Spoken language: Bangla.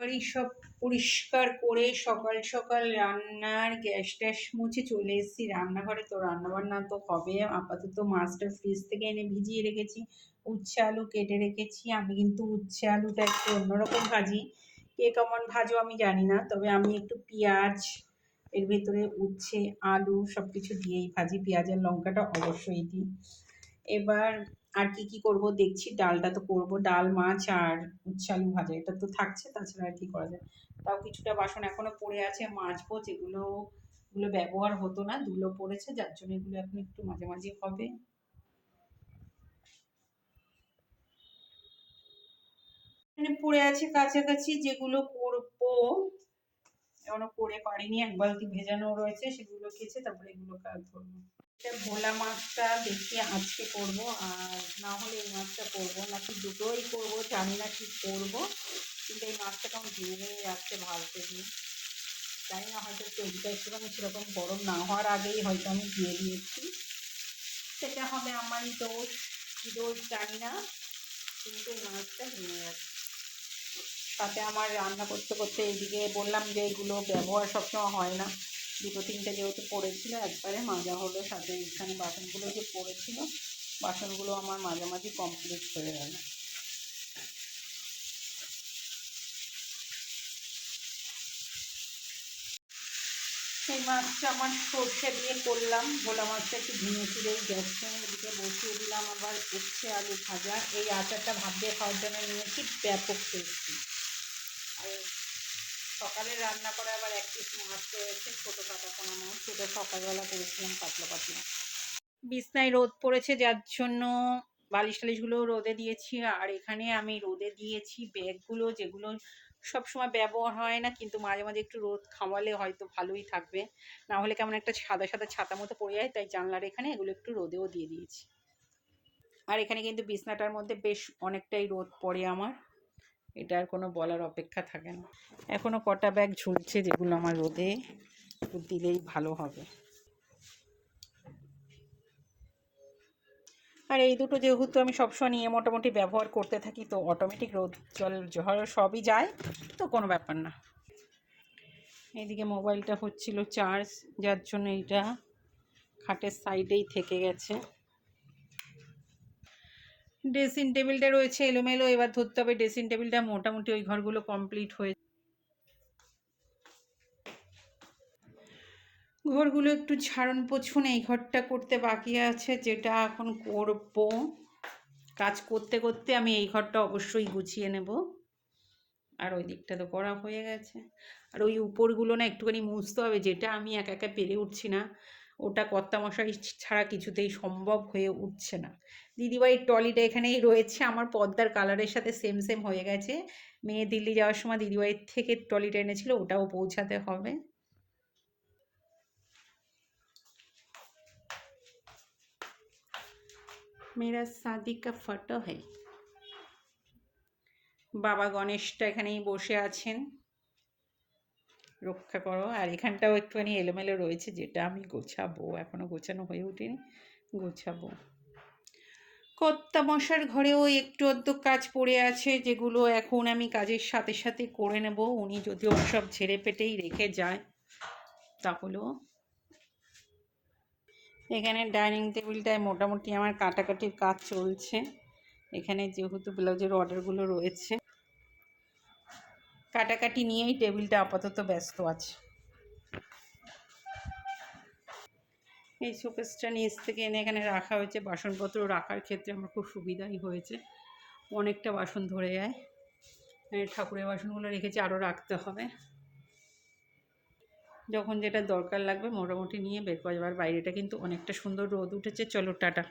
বাড়ি সব পরিষ্কার করে সকাল সকাল রান্নার গ্যাস ট্যাস মুছে চলে এসেছি। রান্নাঘরে তো রান্নাবান্না তো হবে। আপাতত মাছটা ফ্রিজ থেকে এনে ভিজিয়ে রেখেছি। উচ্ছে আলু কেটে রেখেছি। আমি কিন্তু উচ্ছে আলুটা একটু অন্যরকম ভাজি। কে কেমন ভাজো আমি জানি না, তবে আমি একটু পেঁয়াজ, এর ভেতরে উচ্ছে, আলু সব কিছু দিয়েই ভাজি। পেঁয়াজের লঙ্কাটা অবশ্যই দিই। এবার আর কি কি করব দেখছি, ডালটা তো করব, ডাল, মাছ আর উচ্ছে আলু ভাজা, এটা তো থাকছে, তাছাড়া আর কি করা যায়। তাও কিছুটা বাসন এখনও পড়ে আছে, মাজবো, যেগুলো এগুলো ব্যবহার হতো না, ধুলো পড়েছে, যার জন্য এগুলো এখন একটু মাঝে মাঝে হবে। পড়ে আছে কাছাকাছি যেগুলো করব এখনও করে পারিনি, এক বালতি ভেজানো রয়েছে, সেগুলো খেয়েছে, তারপরে এগুলো কাজ করব ভোলা মাছটা দেখি আজকে করব, আর না হলে এই মাছটা করব নাকি দুটোই করব, জানি না কি করব, কিন্তু এই মাছটা কেমন ভেঙে ভেঙে যাচ্ছে ভাজতে দিয়ে জানি না, হয়তো তেলটা একটুখানি সেরকম গরম না হওয়ার আগেই হয়তো আমি দিয়ে দিয়েছি। সেটা হবে আমারই দোষ, কী দোষ জানি না, কিন্তু এই মাছটা ভেঙে যাচ্ছে তাতে আমার রান্না করতে করতে এইদিকে বললাম যে এগুলো ব্যবহার সবসময় হয় না। দুটো তিনটে যেহেতু পড়েছিল, একবারে মাজা হলো, সাথে এখানে বাসনগুলো যে পড়েছিল, বাসনগুলো আমার মাঝামাঝি কমপ্লিট হয়ে গেল। সেই মাছটা আমার সর্ষে দিয়ে করলাম, ভোলা মাছটা একটু ভেঙে চুড়ে গ্যাস এদিকে বসিয়ে দিলাম, আবার উচ্ছে আলু ভাজা। এই আচারটা ভাত দিয়ে খাওয়ার জন্য নিয়েছি, ব্যাপক টেস্টি আর সকালে রান্না করে আবার এক পিস মাছ রয়েছে ছোটো কাটা পোনা মাছ, সেটা সকালবেলা করেছিলাম পাতলা পাতলা। বিছনায় রোদ পড়েছে, যার জন্য বালিশ টালিশগুলো রোদে দিয়েছি। আর এখানে আমি রোদে দিয়েছি ব্যাগগুলো, যেগুলো সব সময় ব্যবহার হয় না, কিন্তু মাঝে মাঝে একটু রোদ খাওয়ালে হয়তো ভালোই থাকবে। না হলে কেমন একটা সাদা সাদা ছাতা মতো পড়ে যায়, তাই জানলার এখানে এগুলো একটু রোদেও দিয়ে দিয়েছি। আর এখানে কিন্তু বিছনাটার মধ্যে বেশ অনেকটাই রোদ পড়ে আমার। এটা আর কোনো বলার অপেক্ষা থাকে না। এখনও কটা ব্যাগ ঝুলছে যেগুলো আমার রোদে দিলেই ভালো হবে। আর এই দুটো যেহেতু আমি সবসময় নিয়ে মোটামুটি ব্যবহার করতে থাকি, তো অটোমেটিক রোদ, জল, ঝড় সবই যায়, তো কোনো ব্যাপার না। এইদিকে মোবাইলটা হচ্ছিল চার্জ যার জন্য এইটা খাটের সাইডেই থেকে গেছে। ড্রেসিং টেবিলটা রয়েছে এলোমেলো, এবার ধরতে হবে ড্রেসিং টেবিলটা মোটামুটি ওই ঘরগুলো কমপ্লিট হয়ে ঘরগুলো একটু ছাড়ন পোছুন, এই ঘরটা করতে বাকি আছে, যেটা এখন করব। কাজ করতে করতে আমি এই ঘরটা অবশ্যই গুছিয়ে নেব। আর ওই দিকটা তো করা হয়ে গেছে। আর ওই উপরগুলো না একটুখানি মুছতে হবে, যেটা আমি একা একা পেরে উঠছি না। ওটা কর্তামশাই ছাড়া কিছুতেই সম্ভব হয়ে উঠছে না। দিদিভাইয়ের ট্রলিটা এখানেই রয়েছে, আমার পদ্মার কালারের সাথে সেম সেম হয়ে গেছে। মেয়ে দিল্লি যাওয়ার সময় দিদিভাইয়ের থেকে ট্রলিটা এনেছিল, ওটাও পৌঁছাতে হবে। মেরা শাদি কা ফটো হ্যাঁ বাবা গণেশটা এখানেই বসে আছেন। রক্ষা করো। আর এখানটাও একটুখানি এলোমেলো রয়েছে, যেটা আমি গোছাবো। এখনও গোছানো হয়ে ওঠেনি, গোছাবো। কর্তা মশার ঘরেও একটু অদ্য কাজ পড়ে আছে, যেগুলো এখন আমি কাজের সাথে সাথে করে নেব। উনি যদিও সব ঝেড়ে পেটেই রেখে যায়, তাহলেও। এখানে ডাইনিং টেবিলটায় মোটামুটি আমার কাটাকাটির কাজ চলছে। এখানে যেহেতু ব্লাউজের অর্ডারগুলো রয়েছে। কাটাকাটি নিয়েই টেবিলটা আপাতত ব্যস্ত আছে। এই শোকেসটা নিচ থেকে এনে এখানে রাখা হয়েছে। বাসনপত্র রাখার ক্ষেত্রে আমার খুব সুবিধাই হয়েছে। অনেকটা বাসন ধরে যায়। ঠাকুরের বাসনগুলো রেখেছি, আরও রাখতে হবে। যখন যেটা দরকার লাগবে মোটামুটি নিয়ে বের করা যাবে আর বাইরেটা কিন্তু অনেকটা সুন্দর রোদ উঠেছে। চলো, টাটা।